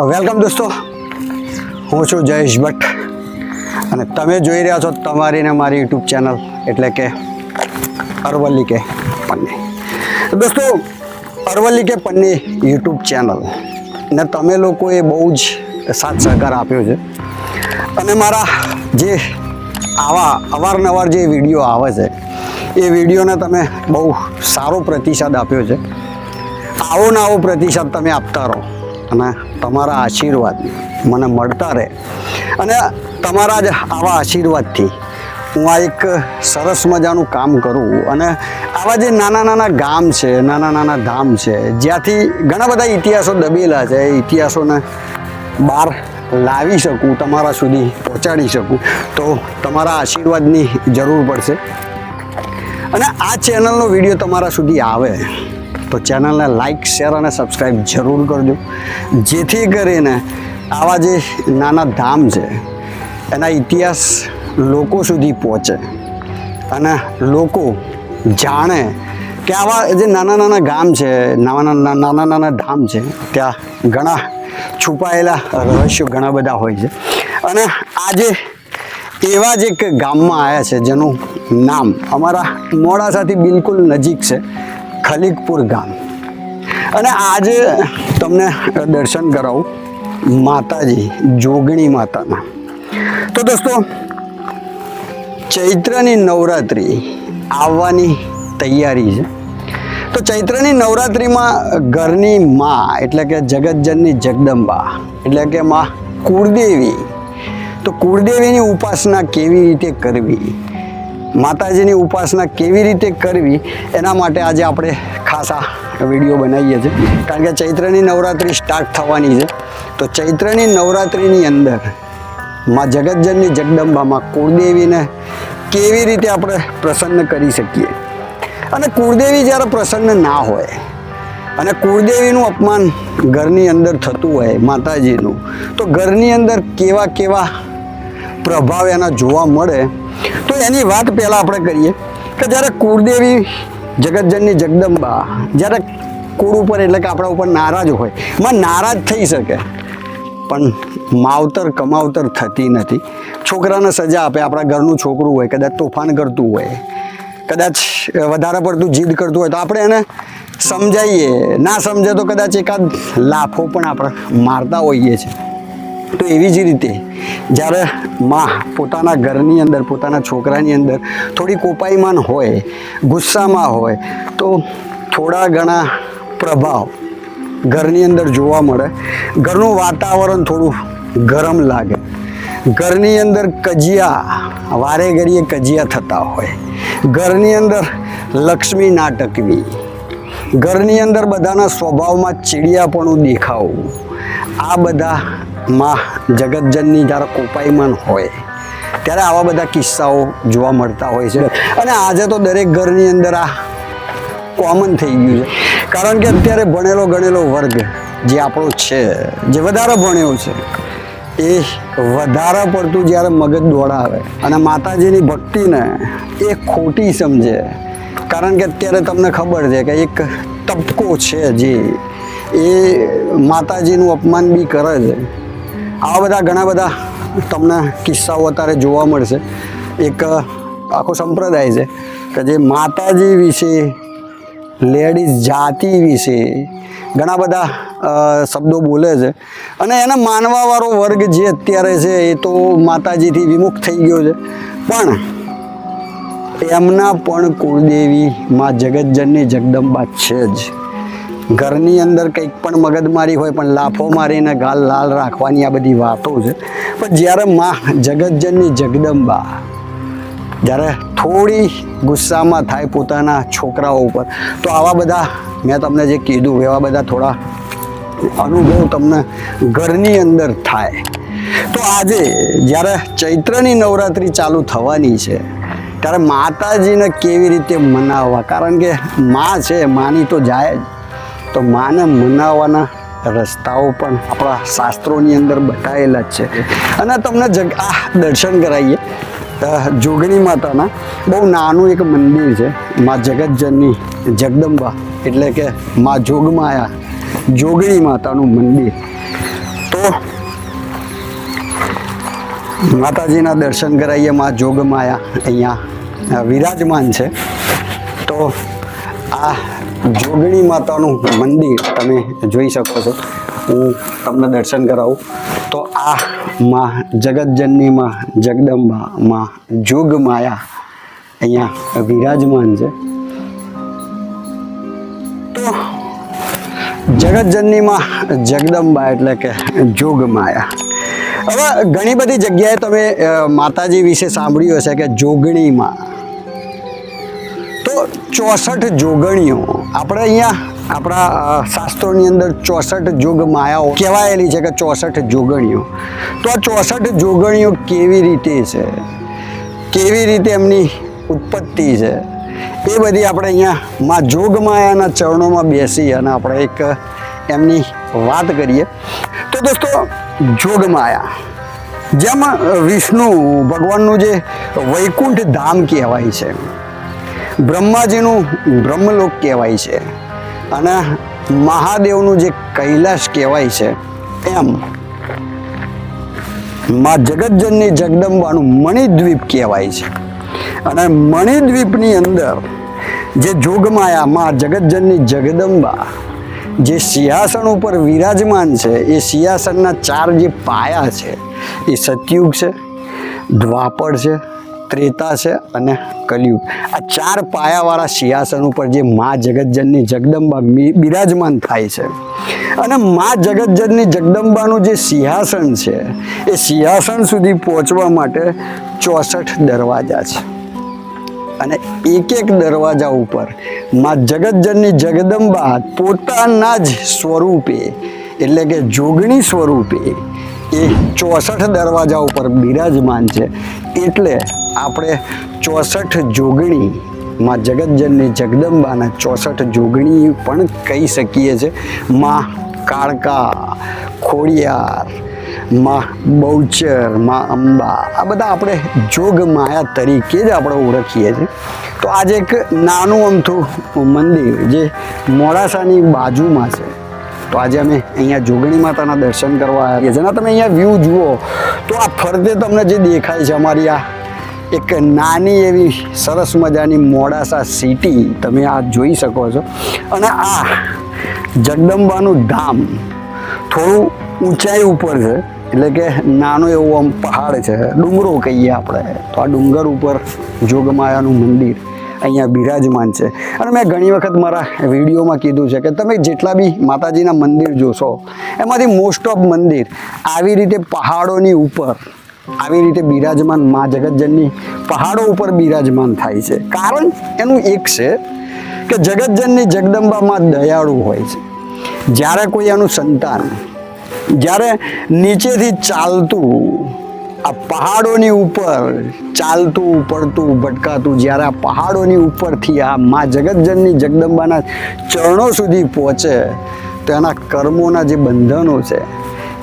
Welcome દોસ્તો. હું છું જયેશ ભટ્ટ. અને તમે જોઈ રહ્યા છો તમારી ને મારી યુટ્યુબ ચેનલ, એટલે કે અરવલ્લી કે પન્ની. દોસ્તો, અરવલ્લી કે પન્ની યુટ્યુબ ચેનલ. ને તમે લોકોએ બહુ જ સાથ સહકાર આપ્યો છે. અને મારા જે આવા, અવારનવાર જે વીડિયો આવે છે, એ વિડીયોને તમે બહુ સારો પ્રતિસાદ આપ્યો છે. આવો ને આવો પ્રતિસાદ તમે આપતા રહો. અને તમારા આશીર્વાદ મને મળતા રહે. અને તમારા જ આવા આશીર્વાદથી હું આ એક સરસ મજાનું કામ કરું અને આવા જે નાના નાના ગામ છે, નાના નાના ધામ છે, જ્યાંથી ઘણા બધા ઇતિહાસો દબેલા છે એ ઇતિહાસોને બહાર લાવી શકું, તમારા સુધી પહોંચાડી શકું, તો તમારા આશીર્વાદની જરૂર પડશે. અને આ ચેનલનો વીડિયો તમારા સુધી આવે. તો ચેનલને લાઇક શેર અને સબસ્ક્રાઈબ જરૂર કરજો. જેથી કરીને આવા જે નાના ધામ છે, એના ઇતિહાસ લોકો સુધી પહોંચે અને લોકો જાણે કે આવા જે નાના નાના ગામ છે નાના નાના નાના નાના ધામ છે, ત્યાં ઘણા છુપાયેલા રહસ્યો ઘણા બધા હોય છે. અને આજે એવા જ એક ગામમાં આવ્યા છે જેનું નામ અમારા મોડાસાથી બિલકુલ નજીક છે. ખલીકપુર ગામ. અને આજે તમને દર્શન કરાવું માતાજી, જોગણી માતાના. તો દોસ્તો, ચૈત્રની નવરાત્રિ આવવાની તૈયારી છે. તો ચૈત્રની નવરાત્રિમાં ઘરની માં, એટલે કે જગતજનની જગદંબા, એટલે કે માં કુળદેવી, તો કુળદેવીની ઉપાસના કેવી રીતે કરવી? માતાજીની ઉપાસના કેવી રીતે કરવી એના માટે આજે આપણે ખાસ વીડિયો બનાવીએ છીએ. કારણ કે ચૈત્રની નવરાત્રિ સ્ટાર્ટ થવાની છે. તો ચૈત્રની નવરાત્રિની અંદરમાં જગતજનની જગદંબામાં કુળદેવીને કેવી રીતે આપણે પ્રસન્ન કરી શકીએ? અને કુળદેવી જ્યારે પ્રસન્ન ના હોય અને કુળદેવીનું અપમાન ઘરની અંદર થતું હોય માતાજીનું, તો ઘરની અંદર કેવા કેવા પ્રભાવ એના જોવા મળે તો એની વાત પહેલાં આપણે કરીએ કે જ્યારે કુળદેવી જગતજનની જગદંબા, જ્યારે કુળ ઉપર એટલે કે આપણા ઉપર નારાજ હોયમાં નારાજ થઈ શકે. પણ માવતર કમાવતર થતી નથી. છોકરાને સજા આપે, આપણા ઘરનું છોકરું હોય, કદાચ તોફાન કરતું હોય, કદાચ વધારે પડતું જીદ કરતું હોય, તો આપણે એને સમજાવીએ ના સમજે તો કદાચ એકાદ લાફો પણ આપણે મારતા હોઈએ છીએ. તો એવી જ રીતે જ્યારે માં પોતાના ઘરની અંદર, પોતાના છોકરાની અંદર થોડી કોપાઈમાન હોય, ગુસ્સામાં હોય, તો થોડા ઘણા પ્રભાવ ઘરની અંદર જોવા મળે. ઘરનું વાતાવરણ થોડું ગરમ લાગે. ઘરની અંદર કજિયા, વારે ઘડીએ કજિયા થતા હોય. ઘરની અંદર લક્ષ્મી નાટકવી. ઘરની અંદર બધાના સ્વભાવમાં ચીડિયાપણું દેખાવું. આ બધા માં જગતજનની જ્યારે કોપાઈમાન હોય, ત્યારે આવા બધા કિસ્સાઓ જોવા મળતા હોય છે. અને આજે તો દરેક ઘરની અંદર આ કોમન થઈ ગયું છે. કારણ કે અત્યારે ભણેલો ગણેલો વર્ગ જે આપણો છે, જે વધારે ભણ્યો છે, એ વધારે પડતું જ્યારે મગજ દોડાવે અને માતાજીની ભક્તિને એ ખોટી સમજે. કારણ કે અત્યારે તમને ખબર છે કે એક તબકો છે જે એ માતાજીનું અપમાન બી કરે છે. આવા બધા ઘણા બધા તમને કિસ્સાઓ અત્યારે જોવા મળશે. એક આખો સંપ્રદાય છે કે જે માતાજી વિશે, લેડીઝ જાતિ વિશે ઘણા બધા શબ્દો બોલે છે. અને એને માનવાવાળો વર્ગ જે અત્યારે છે એ તો માતાજીથી વિમુખ થઈ ગયો છે. પણ એમના પણ કુળદેવી માં જગતજનની જગદંબા છે જ. ઘરની અંદર કંઈક પણ મગજમારી હોય પણ લાફો મારીને ગાલ લાલ રાખવાની આ બધી વાતો છે. પણ જ્યારે માં જગતજનની જગદંબા, જ્યારે થોડી ગુસ્સામાં થાય પોતાના છોકરાઓ ઉપર, તો આવા બધા મેં તમને જે કીધું, એવા બધા થોડા અનુભવ તમને ઘરની અંદર થાય. તો આજે જ્યારે ચૈત્રની નવરાત્રિ ચાલુ થવાની છે, ત્યારે માતાજીને કેવી રીતે મનાવવા? કારણ કે માં છે, માની તો જાય જ. તો માને મનાવવાના રસ્તાઓ પણ આપણા શાસ્ત્રોની અંદર બતાવેલા જ છે. અને તમને જગ આ દર્શન કરાવીએ. જોગણી માતાના બહુ નાનું એક મંદિર છે, મા જગતજનની જગદંબા, એટલે કે મા જોગમાયા જોગણી માતાનું મંદિર. તો માતાજીના દર્શન કરાવીએ, મા જોગમાયા, અહીંયા વિરાજમાન છે. તો આ જોગણી માતાનું મંદિર તમે જોઈ શકો છો. હું તમને દર્શન કરાવું. તો આ માં જગતજનની માં જગદંબા, માં જોગમાયા અહીંયા વિરાજમાન છે. તો જગતજનનીમાં જગદંબા એટલે કે જોગમાયા. હવે ઘણી બધી જગ્યાએ તમે માતાજી વિશે સાંભળ્યું હશે કે જોગણીમાં તો ચોસઠ જોગણીઓ. આપણે અહીંયા આપણા શાસ્ત્રોની અંદર ચોસઠ જોગ માયાઓ કહેવાયેલી છે કે ચોસઠ જોગણીઓ. તો આ ચોસઠ જોગણીઓ કેવી રીતે છે? કેવી રીતે એમની ઉત્પત્તિ છે? એ બધી આપણે અહીંયા માં જોગમાયાના ચરણોમાં બેસી અને આપણે એક એમની વાત કરીએ. તો દોસ્તો જોગમાયા જેમાં વિષ્ણુ ભગવાનનું જે વૈકુંઠ ધામ કહેવાય છે. બ્રહ્માજીનું બ્રહ્મલોક કહેવાય છે. અને મહાદેવનું જે કૈલાશ કહેવાય છે, એમ. માં જગતજનની જગદંબાનું મણિદ્વીપ કહેવાય છે. અને મણિદ્વીપની અંદર જે જોગમાયા મા જગતજનની જગદંબા, જે સિંહાસન ઉપર વિરાજમાન છે, એ સિંહાસનના ચાર જે પાયા છે, એ સતયુગ છે, દ્વાપર છે ત્રેતા છે અને કલયુગ. આ ચાર પાયાવાળા સિંહાસન ઉપર જે મા જગતજનની જગદંબા બિરાજમાન થાય છે. અને મા જગતજનની જગદંબાનું જે સિંહાસન છે, એ સિંહાસન સુધી પહોંચવા માટે ચોસઠ દરવાજા છે. અને એક એક દરવાજા ઉપરમાં જગતજનની જગદંબા પોતાના જ સ્વરૂપે, એટલે કે જોગણી સ્વરૂપે એ ચોસઠ દરવાજા ઉપર બિરાજમાન છે. એટલે આપણે ચોસઠ જોગણી માં જગતજનની જગદંબાના ચોસઠ જોગણી પણ કહી શકીએ છીએ માં કાળકા, ખોડિયાર, માં બહુચર, માં અંબા, આ બધા આપણે જોગ માયા તરીકે જ આપણે ઓળખીએ છીએ. તો આજે એક નાનું અમથું મંદિર જે મોડાસાની બાજુમાં છે. તો આજે અમે અહીંયા જોગણી માતાના દર્શન કરવા આવ્યા જેના તમે અહીંયા વ્યૂ જુઓ, તો આ ફરતે તમને જે દેખાય છે અમારી આ એક નાની એવી સરસ મજાની મોડાસા સિટી તમે આ જોઈ શકો છો. અને આ જગદંબાનું ધામ થોડું ઊંચાઈ ઉપર છે, એટલે કે નાનો એવો આમ પહાડ છે, ડુંગરો કહીએ આપણે. તો આ ડુંગર ઉપર જોગમાયાનું મંદિર. અહીંયા બિરાજમાન છે. અને મેં ઘણી વખત મારા વિડીયોમાં કીધું છે કે તમે જેટલા બી માતાજીના મંદિર જોશો, એમાંથી મોસ્ટ ઓફ મંદિર આવી રીતે પહાડોની ઉપર, આવી રીતે બિરાજમાન મા જગતજનની પહાડો ઉપર બિરાજમાન થાય છે. કારણ એનું એક છે કે જગતજનની જગદંબામાં દયાળુ હોય છે. જ્યારે કોઈ એનું સંતાન જ્યારે નીચેથી ચાલતું આ પહાડોની ઉપર ચાલતું પડતું ભટકાતું, જ્યારે આ પહાડોની ઉપરથી આ મા જગતજનની જગદંબાના ચરણો સુધી પહોંચે, તો એના કર્મોના જે બંધનો છે,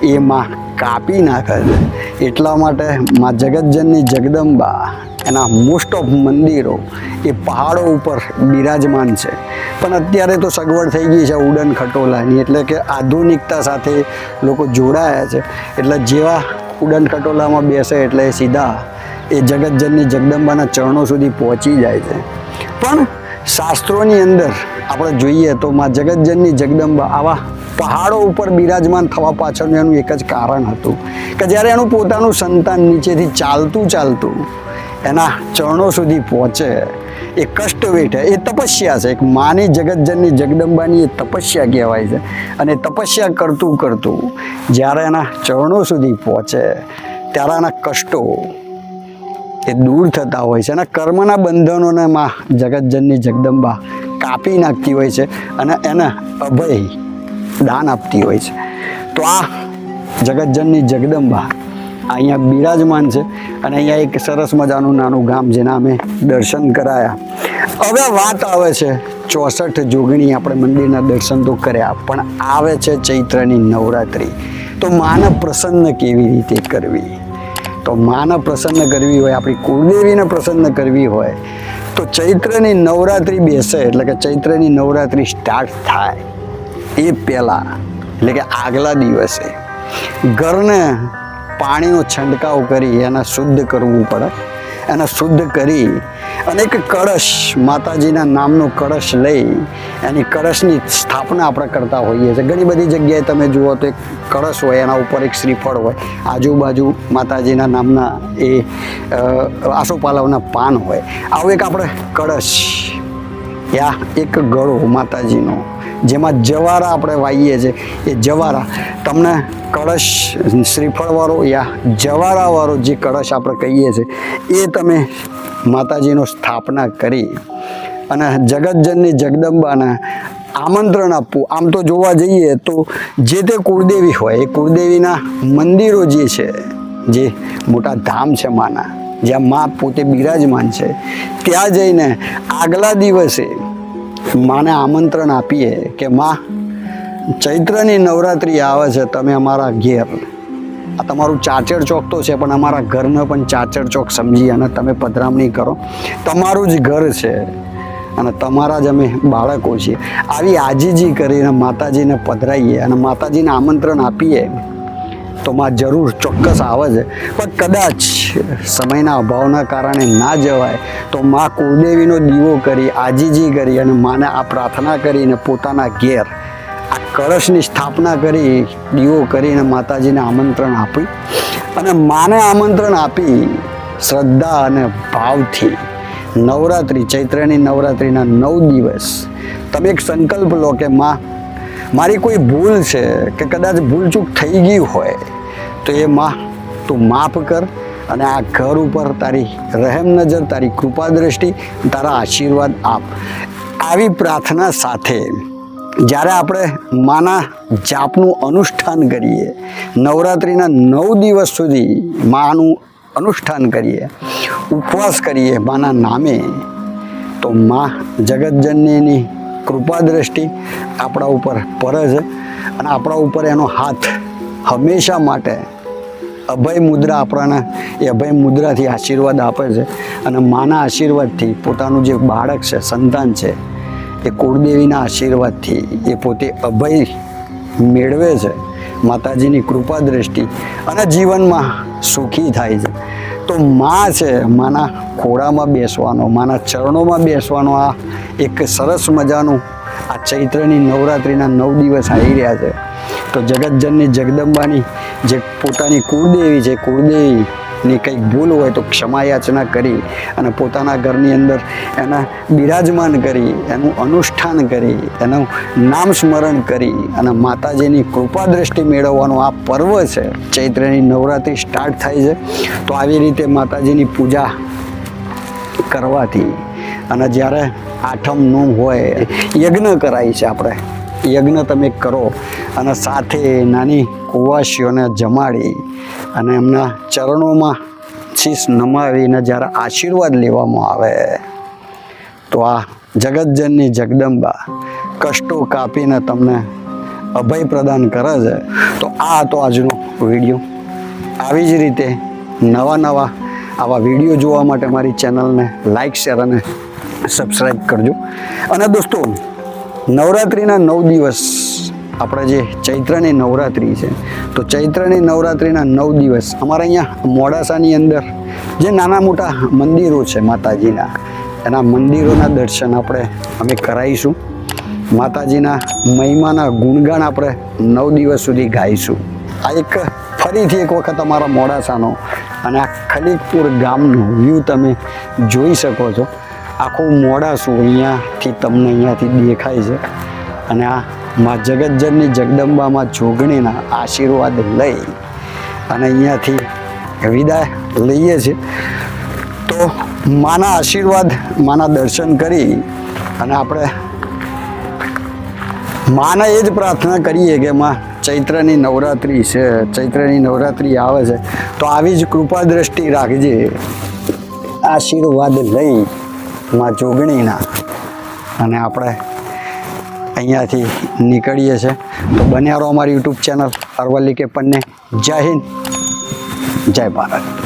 એ માં કાપી નાખે છે. એટલા માટે માં જગતજનની જગદંબા, એના મોસ્ટ ઓફ મંદિરો, એ પહાડો ઉપર બિરાજમાન છે. પણ અત્યારે તો સગવડ થઈ ગઈ છે ઉડન ખટોલાની, એટલે કે આધુનિકતા સાથે લોકો જોડાયા છે. એટલે જેવા ઉડન ખટોલામાં બેસે એટલે એ સીધા એ જગતજનની જગદંબાના ચરણો સુધી પહોંચી જાય છે. પણ શાસ્ત્રોની અંદર આપણે જોઈએ તો માં જગતજનની જગદંબા આવા પહાડો ઉપર બિરાજમાન થવા પાછળનું એનું એક જ કારણ હતું કે જ્યારે એનું પોતાનું સંતાન નીચેથી ચાલતું ચાલતું એના ચરણો સુધી પહોંચે એ કષ્ટ વેઠે એ તપસ્યા છે. એક માની જગતજનની જગદંબાની એ તપસ્યા કહેવાય છે. અને તપસ્યા કરતું કરતું જ્યારે એના ચરણો સુધી પહોંચે, ત્યારે એના કષ્ટો એ દૂર થતા હોય છે. અને કર્મના બંધનોને માં જગતજનની જગદંબા કાપી નાખતી હોય છે અને એને અભય દાન આપતી હોય છે. તો આ જગતજનની જગદંબા અહીંયા બિરાજમાન છે અને અહીંયા એક સરસ મજાનું નાનું ગામ જેના અમે દર્શન કરાયા. હવે વાત આવે છે, ચોસઠ જોગણી આપણે મંદિરના દર્શન તો કર્યા, પણ આવે છે ચૈત્રની નવરાત્રિ. તો માને પ્રસન્ન કેવી રીતે કરવી? તો માને પ્રસન્ન કરવી હોય, આપણી કુળદેવીને પ્રસન્ન કરવી હોય, તો ચૈત્રની નવરાત્રિ બેસે, એટલે કે ચૈત્રની નવરાત્રિ સ્ટાર્ટ થાય. એ પહેલાં, એટલે કે આગલા દિવસે. ઘરને પાણીનો છંટકાવ કરી એને શુદ્ધ કરવું પડે. એને શુદ્ધ કરી અને એક કળશ, માતાજીના નામનો કળશ લઈ એની કળશની સ્થાપના આપણે કરતા હોઈએ છીએ. ઘણી બધી જગ્યાએ તમે જુઓ તો એક કળશ હોય, એના ઉપર એક શ્રીફળ હોય. આજુબાજુ માતાજીના નામના એ આસોપાલવના પાન હોય. આવું એક આપણે કળશ, યા એક ગળો માતાજીનો જેમાં જવારા આપણે વાઈએ છીએ. એ જવારા. તમને કળશ શ્રીફળવાળો યા જવારાવાળો જે કળશ આપણે કહીએ છીએ, એ તમે માતાજીનો સ્થાપના કરી. અને જગતજનની જગદંબાને આમંત્રણ આપવું. આમ તો જોવા જઈએ તો જે તે કુળદેવી હોય, એ કુળદેવીના મંદિરો જે છે, જે મોટા ધામ છે માના, જ્યાં મા પોતે બિરાજમાન છે, ત્યાં જઈને આગલા દિવસે માને આમંત્રણ આપીએ કે માં, ચૈત્રની નવરાત્રિ આવે છે, તમે અમારા ઘેર. આ તમારું ચાચર ચોક તો છે, પણ અમારા ઘરને પણ ચાચર ચોક સમજી અને તમે પધરામણી કરો. તમારું જ ઘર છે અને તમારા જ અમે બાળકો છીએ. આવી આજીજી કરીને માતાજીને પધરાઈએ અને માતાજીને આમંત્રણ આપીએ. તો માં જરૂર ચોક્કસ આવે છે. પણ કદાચ સમયના અભાવના કારણે ના જવાય, તો માં કુળદેવીનો દીવો કરી, આજીજી કરી અને માને આ પ્રાર્થના કરીને પોતાના ઘેર આ કળશની સ્થાપના કરી, દીવો કરીને માતાજીને આમંત્રણ આપી અને માને આમંત્રણ આપી શ્રદ્ધા અને ભાવથી નવરાત્રિ, ચૈત્રની નવરાત્રિના નવ દિવસ. તમે એક સંકલ્પ લો કે માં, મારી કોઈ ભૂલ છે કે કદાચ ભૂલચૂક થઈ ગઈ હોય તો એ માં, તું માફ કર અને આ ઘર ઉપર તારી રહેમ નજર, તારી કૃપા દ્રષ્ટિ, તારા આશીર્વાદ આપ. આવી પ્રાર્થના સાથે જ્યારે આપણે માના જાપનું અનુષ્ઠાન કરીએ, નવરાત્રિના નવ દિવસ સુધી માનું અનુષ્ઠાન કરીએ, ઉપવાસ કરીએ માના નામે, તો મા જગતજનનીની કૃપા દ્રષ્ટિ આપણા ઉપર પરજ અને આપણા ઉપર એનો હાથ હંમેશા માટે અભય મુદ્રા આપણાને એ અભય મુદ્રાથી આશીર્વાદ આપે છે. અને માના આશીર્વાદથી પોતાનું જે બાળક છે, સંતાન છે, એ કુળદેવીના આશીર્વાદથી એ પોતે અભય મેળવે છે. માતાજીની કૃપા દ્રષ્ટિ અને જીવનમાં સુખી થાય છે. તો માં છે, માના ખોળામાં બેસવાનો, માના ચરણોમાં બેસવાનો આ એક સરસ મજાનું આ ચૈત્રની નવરાત્રિના નવ દિવસ આવી રહ્યા છે. તો જગતજનની જગદંબાની જે પોતાની કુળદેવી છે, કુળદેવીની કંઈક ભૂલ હોય તો ક્ષમા યાચના કરી અને પોતાના ઘરની અંદર એના બિરાજમાન કરી, એનું અનુષ્ઠાન કરી, એનું નામ સ્મરણ કરી અને માતાજીની કૃપા દ્રષ્ટિ મેળવવાનો આ પર્વ છે. ચૈત્રની નવરાત્રિ સ્ટાર્ટ થાય છે. તો આવી રીતે માતાજીની પૂજા કરવાથી અને જ્યારે આઠમ આઠમનું હોય, યજ્ઞ કરાય છે આપણે યજ્ઞ તમે કરો અને સાથે નાની કુવાસીઓને જમાડી અને એમના ચરણોમાં શીશ નમાવીને જ્યારે આશીર્વાદ લેવામાં આવે, તો આ જગતજનની જગદંબા કષ્ટો કાપીને તમને અભય પ્રદાન કરે છે. તો આ હતો આજનો વીડિયો. આવી જ રીતે નવા નવા આવા વીડિયો જોવા માટે મારી ચેનલને લાઈક, શેર અને સબસ્ક્રાઈબ કરજો. અને દોસ્તો નવરાત્રિના નવ દિવસ આપણે જે ચૈત્રની નવરાત્રિ છે, તો ચૈત્રની નવરાત્રિના નવ દિવસ અમારા અહીંયા મોડાસાની અંદર જે નાના મોટા મંદિરો છે માતાજીના, એના મંદિરોના દર્શન આપણે અમે કરાવીશું. માતાજીના મહિમાના ગુણગાન આપણે નવ દિવસ સુધી ગાઈશું. આ એક ફરીથી એક વખત અમારા મોડાસાનો અને આ ખલીકપુર ગામનો વ્યૂ તમે જોઈ શકો છો. આખું મોડાસું અહીંયાથી તમને અહીંયાથી દેખાય છે. અને આ મા જગતજનની જગદંબામાં જોગણીના આશીર્વાદ લઈ અને અહીંયાથી વિદાય લઈએ છીએ. તો માના આશીર્વાદ, માના દર્શન કરી અને આપણે માને એ જ પ્રાર્થના કરીએ કે માં ચૈત્રની નવરાત્રિ છે, ચૈત્રની નવરાત્રિ આવે છે. તો આવી જ કૃપા દ્રષ્ટિ રાખજે. આશીર્વાદ લઈ માં જોગણીના અને આપણે અહીંયાથી નીકળીએ છીએ. તો બન્યા રહો અમારી યુટ્યુબ ચેનલ અરવલ્લી કે પન્ને. જય હિન્દ. જય ભારત.